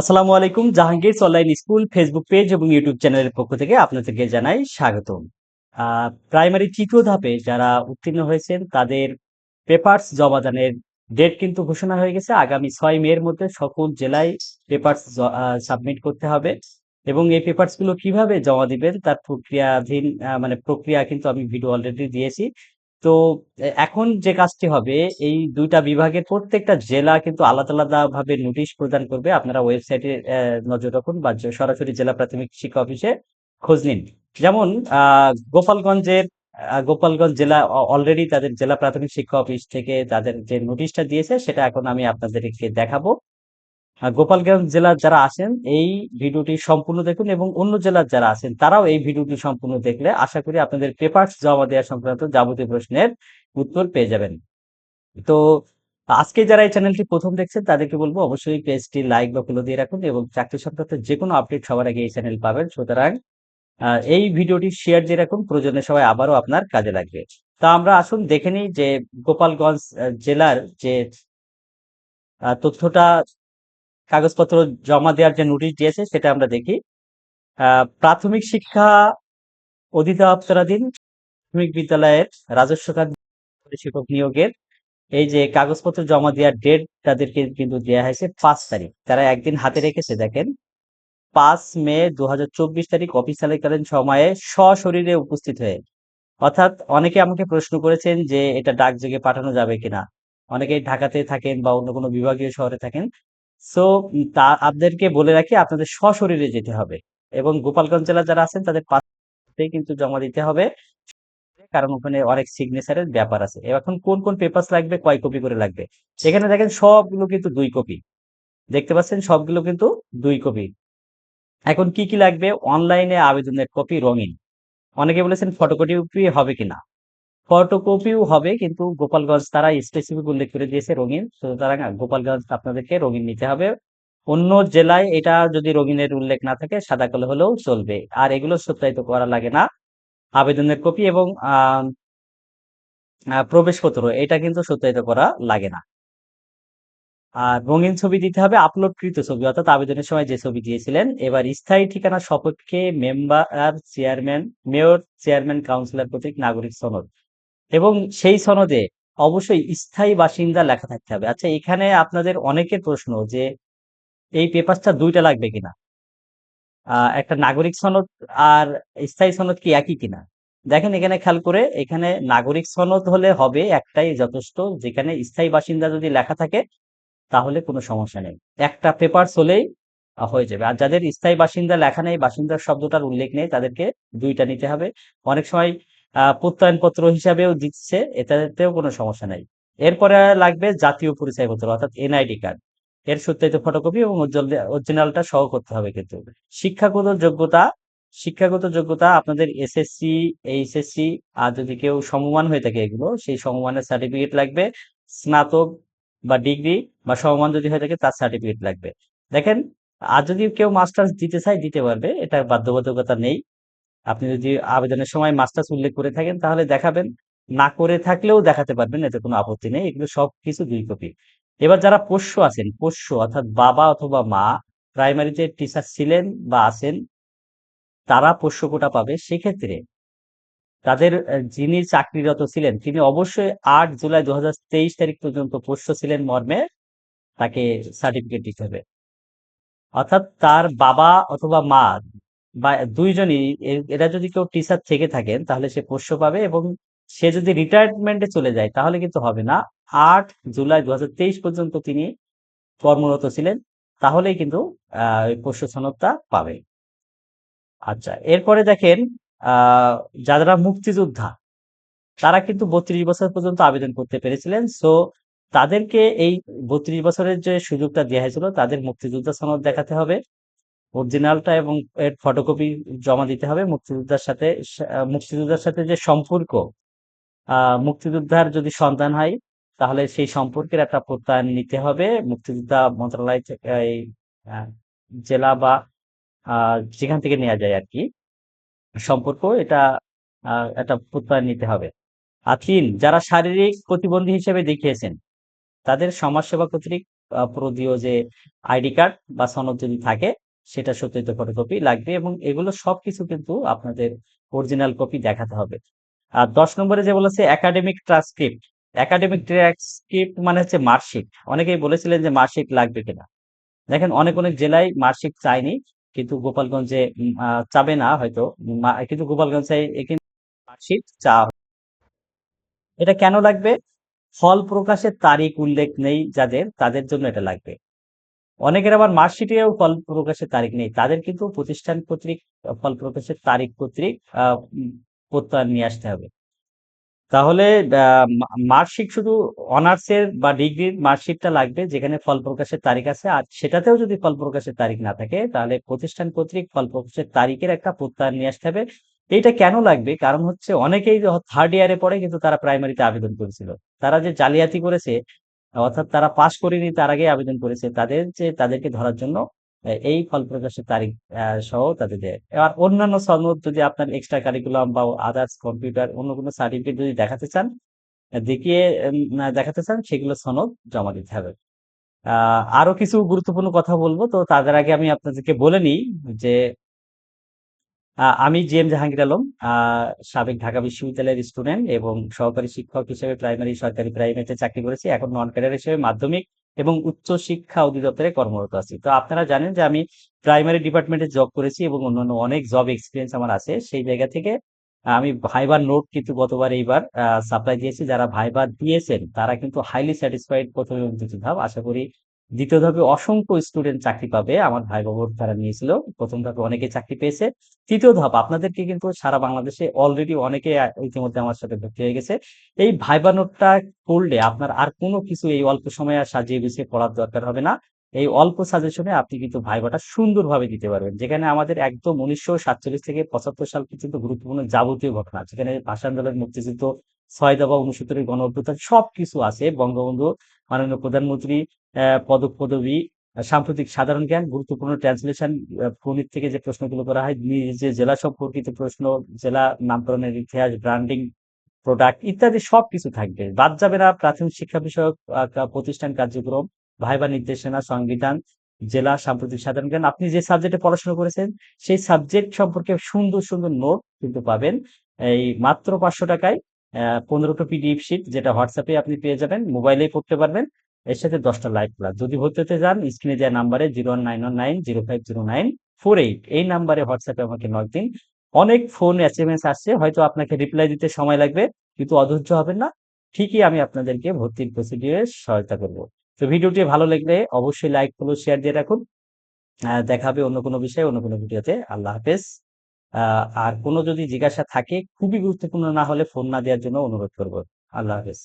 আসসালামু আলাইকুম Jahangir online school Facebook page এবং ইউটিউব চ্যানেলের পক্ষ থেকে আপনাদেরকে জানাই স্বাগতম। প্রাইমারি তৃতীয় ধাপে যারা উত্তীর্ণ হয়েছেন, তাদের পেপারস জমাদানের ডেট কিন্তু ঘোষণা হয়ে গেছে। আগামী ছয় মে এর মধ্যে সকল জেলায় পেপারস সাবমিট করতে হবে এবং এই পেপারসগুলো কীভাবে জমা দিবেন, তার প্রক্রিয়াধীন মানে প্রক্রিয়া কিন্তু আমি ভিডিও অলরেডি দিয়েছি। তো এখন যে কাজটি হবে, এই দুইটা বিভাগের প্রত্যেকটা জেলা কিন্তু আলাদা আলাদা ভাবে নোটিশ প্রদান করবে। আপনারা ওয়েবসাইটে নজর রাখুন বা সরাসরি জেলা প্রাথমিক শিক্ষা অফিসে খোঁজ নিন। যেমন গোপালগঞ্জের গোপালগঞ্জ জেলা অলরেডি তাদের জেলা প্রাথমিক শিক্ষা অফিস থেকে তাদের যে নোটিশটা দিয়েছে, সেটা এখন আমি আপনাদেরকে দেখাবো। গোপালগঞ্জ জেলার যারা আছেন, এই ভিডিওটি সম্পূর্ণ দেখুন এবং অন্য জেলার যারা আছেন, তারাও এই ভিডিওটি সম্পূর্ণ দেখলে আশা করি আপনাদের পেপারস জমা দেওয়া সংক্রান্ত যাবতীয় প্রশ্নের উত্তর পেয়ে যাবেন। তো আজকে যারা এই চ্যানেলটি প্রথম দেখছেন, তাদেরকে বলব অবশ্যই পেজটি লাইক বা ফলো দিয়ে রাখুন এবং চাকরি সংক্রান্ত যে কোনো আপডেট সবার আগে এই চ্যানেল পাবেন। সুতরাং এই ভিডিওটি শেয়ার দিয়ে রাখুন, প্রয়োজনে সবাই আবারও আপনার কাজে লাগবে। তা আমরা আসুন দেখে নিই যে গোপালগঞ্জ জেলার যে তথ্যটা কাগজপত্র জমা দেওয়ার যে নোটিশ দিয়েছে, সেটা আমরা দেখি। প্রাথমিক শিক্ষা অধিদপ্তরাধীন প্রাথমিক বিদ্যালয়ের রাজস্ব খাত শিক্ষক নিয়োগের এই যে কাগজপত্র জমা দেওয়ার ডেট তাদেরকে কিন্তু দেওয়া হয়েছে পাঁচ তারিখ। তারা একদিন হাতে রেখেছে, দেখেন। পাঁচ মে দু হাজার চব্বিশ তারিখ অফিসিয়ালকালীন সময়ে সশরীরে উপস্থিত হয়ে। অর্থাৎ অনেকে আমাকে প্রশ্ন করেছেন যে এটা ডাকযোগে পাঠানো যাবে কিনা। অনেকে ঢাকাতে থাকেন বা অন্য কোনো বিভাগীয় শহরে থাকেন। সো তা, আপনাদেরকে বলে রাখি, আপনাদের সশরীরে যেতে হবে। এবং গোপালগঞ্জ জেলা যারা আছেন, তাদের পাশে কিন্তু জমা দিতে হবে। কারণ ওখানে অনেক সিগনেচারের ব্যাপার আছে। এখন কোন কোন পেপার লাগবে, কয় কপি করে লাগবে? এখানে দেখেন সবগুলো কিন্তু দুই কপি দেখতে পাচ্ছেন, সবগুলো কিন্তু দুই কপি এখন কি কি লাগবে? অনলাইনে আবেদনের কপি রঙিন। অনেকে বলেছেন ফটোকপি হবে কিনা? ফটোকপিও হবে, কিন্তু গোপালগঞ্জ তারা স্পেসিফিক উল্লেখ করে দিয়েছে রঙিন। সুতরাং গোপালগঞ্জ আপনাদেরকে রঙিন নিতে হবে। অন্য জেলায় এটা যদি রঙিনের উল্লেখ না থাকে, সাদা কালো হলেও চলবে। আর এগুলো সত্যায়িত করা লাগে না। আবেদনের কপি এবং প্রবেশপত্র, এটা কিন্তু সত্যায়িত করা লাগে না। আর রঙিন ছবি দিতে হবে আপলোডকৃত ছবি, অর্থাৎ আবেদনের সময় যে ছবি দিয়েছিলেন, এবার স্থায়ী ঠিকানা সপক্ষে member chairman mayor chairman councillor কর্তৃক নাগরিক সনদ। এবং সেই সনদে অবশ্যই স্থায়ী বাসিন্দা লেখা থাকতে হবে। আচ্ছা এখানে আপনাদের অনেকের প্রশ্ন যে এই পেপারটা দুইটা লাগবে কিনা? একটা নাগরিক সনদ আর স্থায়ী সনদ কি একই কিনা? দেখেন, এখানে খেয়াল করে এখানে নাগরিক সনদ হলে হবে একটাই যথেষ্ট, যেখানে স্থায়ী বাসিন্দা যদি লেখা থাকে, তাহলে কোনো সমস্যা নেই। একটা পেপার হলেই হয়ে যাবে। আর যাদের স্থায়ী বাসিন্দা লেখা নেই, বাসিন্দার শব্দটার উল্লেখ নেই, তাদেরকে দুইটা নিতে হবে। অনেক সময় প্রত্যয়নপত্র হিসাবেও দিচ্ছে, এটাতেও কোনো সমস্যা নাই। এরপরে লাগবে জাতীয় পরিচয়পত্র, অর্থাৎ এনআইডি কার্ড। এর সত্যায়িত ফটোকপি এবং অরিজিনালটা সহ করতে হবে কিন্তু। শিক্ষাগত যোগ্যতা শিক্ষাগত যোগ্যতা আপনাদের এসএসসি, এইচএসসি, আর যদি কেউ সমমান হয়ে থাকে এগুলো, সেই সমমানের সার্টিফিকেট লাগবে, স্নাতক বা ডিগ্রি বা সমমান যদি হয়ে থাকে তার সার্টিফিকেট লাগবে। দেখেন, আর যদি কেউ মাস্টার্স দিতে চায়, দিতে পারবে, এটা বাধ্যবাধকতা নেই। আপনি যদি আবেদনের সময় মাস্টার্স উল্লেখ করে থাকেন, তাহলে দেখাবেন, না করে থাকলেও দেখাতে পারবেন, এতে কোনো আপত্তি নেই, এগুলো সব কিছু দুই কপি এবার যারা পোষ্য আছেন, পোষ্য অর্থাৎ বাবা অথবা মা প্রাইমারিতে টিচার ছিলেন বা আছেন, তারা পোষ্য কোটা পাবে, সেক্ষেত্রে তাদের যিনি চাকরিরত ছিলেন, তিনি অবশ্যই আট জুলাই দু হাজার তেইশ তারিখ পর্যন্ত পোষ্য ছিলেন মর্মে, তাকে সার্টিফিকেট দিতে হবে। অর্থাৎ তার বাবা অথবা মা বা দুইজনই এরা যদি কেউ টিচার থেকে থাকেন, তাহলে সে পোষ্য পাবে এবং সে যদি রিটায়ারমেন্টে চলে যায়, তাহলে কিন্তু হবে না। আট জুলাই দু হাজার তেইশ পর্যন্ত তিনি কর্মরত ছিলেন, তাহলেই কিন্তু পোষ্য সনদটা পাবে। আচ্ছা এরপরে দেখেন যারা মুক্তিযোদ্ধা, তারা কিন্তু বত্রিশ বছর পর্যন্ত আবেদন করতে পেরেছিলেন। সো তাদেরকে এই বত্রিশ বছরের যে সুযোগটা দেওয়া হয়েছিল, তাদের মুক্তিযোদ্ধা সনদ দেখাতে হবে। অরিজিনালটা এবং এর ফটোকপি জমা দিতে হবে মুক্তিযোদ্ধার সাথে মুক্তিযোদ্ধার সাথে যে সম্পর্ক মুক্তিযোদ্ধার যদি সন্তান হয়, তাহলে সেই সম্পর্কের একটা প্রত্যয়ন নিতে হবে। মুক্তিযোদ্ধা মন্ত্রণালয় থেকে জেলা বা যেখান থেকে নেওয়া যায় আর কি সম্পর্ক, এটা একটা প্রত্যয়ন নিতে হবে। আর তিন, যারা শারীরিক প্রতিবন্ধী হিসেবে দেখিয়েছেন, তাদের সমাজসেবা কর্তৃক প্রদীয় যে আইডি কার্ড বা সনদ যদি থাকে সেটা সত্যায়িত ফটোকপি লাগবে এবং এগুলো সবকিছু কিন্তু আপনাদের অরিজিনাল কপি দেখাতে হবে। আর ১০ নম্বরে যে বলেছে একাডেমিক ট্রান্সক্রিপ্ট। একাডেমিক ট্রান্সক্রিপ্ট মানে হচ্ছে মার্কশিট। অনেকেই বলেছিলেন যে মার্কশিট লাগবে কিনা? দেখেন অনেক, অনেক জেলায় মার্কশিট চায়নি। কিন্তু গোপালগঞ্জে চাবে না হয়তো। কিন্তু গোপালগঞ্জে মার্কশিট চাওয়া এটা কেন লাগবে? ফল প্রকাশের তারিখ উল্লেখ নেই যাদের, তাদের জন্য এটা লাগবে। অনেকের আবার মার্কশিটেও ফল প্রকাশের তারিখ নেই। তাদের কিন্তু প্রতিষ্ঠান কর্তৃক, ফল প্রকাশের তারিখ কর্তৃক প্রত্যয়ন নিয়ে আসতে হবে। তাহলে মার্কশিট শুধু অনার্সের বা ডিগ্রির মার্কশিটটা লাগবে যেখানে ফল প্রকাশের তারিখ আছে। আর সেটাতেও যদি ফল প্রকাশের তারিখ না থাকে, তাহলে প্রতিষ্ঠান কর্তৃক ফল প্রকাশের তারিখের একটা প্রত্যয়ন নিয়ে আসতে হবে। এইটা কেন লাগবে? কারণ হচ্ছে অনেকেই থার্ড ইয়ারে পড়ে কিন্তু তারা প্রাইমারিতে আবেদন করেছিল। তারা যে জালিয়াতি করেছে অর্থাৎ তারা পাস করেনি তার আগেই আবেদন করেছে। তাদের যে তাদেরকে ধরার জন্য এই ফল প্রকাশের তারিখ সহ তাদের দেয়। আর অন্যান্য সনদ যদি আপনার এক্সট্রা কারিকুলাম বা আদার্স কম্পিউটার অন্য কোনো সার্টিফিকেট যদি দেখাতে চান, দেখিয়ে দেখাতে চান সেগুলো সনদ জমা দিতে হবে। আরও কিছু গুরুত্বপূর্ণ কথা বলব তো তাদের আগে আমি আপনাদেরকে বলে নিই যে আমি জি এম জাহাঙ্গীর আলম সাবেক ঢাকা বিশ্ববিদ্যালয়ের স্টুডেন্ট এবং সহকারী শিক্ষক হিসেবে প্রাইমারি, সরকারি প্রাইমারিতে চাকরি করেছি। এখন নন ক্যাডার হিসেবে মাধ্যমিক এবং উচ্চ শিক্ষা অধিদপ্তরে কর্মরত আছি। তো আপনারা জানেন যে আমি প্রাইমারি ডিপার্টমেন্টে জব করেছি এবং অন্যান্য অনেক জব এক্সপিরিয়েন্স আমার আছে। সেই জায়গা থেকে আমি ভাইবার নোট কিন্তু গতবার এইবার সাপ্লাই দিয়েছি। যারা ভাইবার দিয়েছেন, তারা কিন্তু হাইলি স্যাটিসফাইড ১ম এবং ২য় ধাপ। আশা করি ২য় ধাপে অসংখ্য স্টুডেন্ট চাকরি পাবে। আমার ভাই বোর্ড যারা নিয়েছিল প্রথম ধাপে অনেকে চাকরি পেয়েছে। তৃতীয় ধাপ আপনাদেরকে কিন্তু সারা বাংলাদেশে অলরেডি অনেকে ইতিমধ্যে আমার সাথে ভর্তি হয়ে গেছে। এই ভাইবা নোটটা করলে আপনার আর কোন কিছু এই অল্প সময়ে সাজিয়ে গুছিয়ে পড়ার দরকার হবে না। এই অল্প সাজেশনে আপনি কিন্তু ভাইবাটা সুন্দরভাবে দিতে পারবেন। যেখানে আমাদের একদম ১৯৪৭ থেকে ৭৫ সাল পর্যন্ত গুরুত্বপূর্ণ যাবতীয় ঘটনা যেখানে ভাষা আন্দোলন, মুক্তিযুদ্ধ, ৬ দফা, ৬৯ এর গণঅভ্যুত্থান সবকিছু আছে। বঙ্গবন্ধু, মাননীয় প্রধানমন্ত্রী, অ্যা পদক-পদবী, সাম্প্রতিক সাধারণ জ্ঞান, গুরুত্বপূর্ণ ট্রান্সলেশন, গণিত থেকে যে প্রশ্নগুলো করা হয়, নিজের জেলা সম্পর্কিত প্রশ্ন, জেলা নামকরণের ইতিহাস, ব্র্যান্ডিং, প্রোডাক্ট ইত্যাদি সবকিছু থাকবে। বাদ যাবে না প্রাথমিক শিক্ষা বিষয়ক প্রতিষ্ঠান কার্যক্রম, ভাইবা নির্দেশনা, সংবিধান, জেলা সাম্প্রতিক সাধারণ জ্ঞান। আপনি যে সাবজেক্টে পড়াশোনা করেছেন সেই সাবজেক্ট সম্পর্কে সুন্দর, সুন্দর নোট কিন্তু পাবেন। এই মাত্র ৳৫০০ য় অ্যা ১৫ টা পিডিএফ শিট যেটা হোয়াটসঅ্যাপে আপনি পেয়ে যাবেন। মোবাইলেই পড়তে পারবেন। এর সাথে ১০ টা লাইভ ক্লাস। যদি ভর্তি হতে চান স্ক্রিনে দেয়া নাম্বারে 01919050948 এই নাম্বারে হোয়াটসঅ্যাপে আমাকে নক দিন। অনেক ফোন এসএমএস আসছে। হয়তো আপনাকে রিপ্লাই দিতে সময় লাগবে। কিন্তু অধৈর্য হবেন না। ঠিকই আমি আপনাদেরকে ভর্তির প্রসিডিউরে সহায়তা করব। তো ভিডিওটি ভালো লাগলে অবশ্যই লাইক, ফলো, শেয়ার দিয়ে রাখুন। আ দেখা অন্য কোনো বিষয়ে অন্য কোনো ভিডিওতে। আল্লাহ হাফেজ। আর কোনো যদি জিজ্ঞাসা থাকে, খুবই গুরুত্বপূর্ণ না হলে ফোন না দেওয়ার জন্য অনুরোধ করব। আল্লাহ হাফেজ।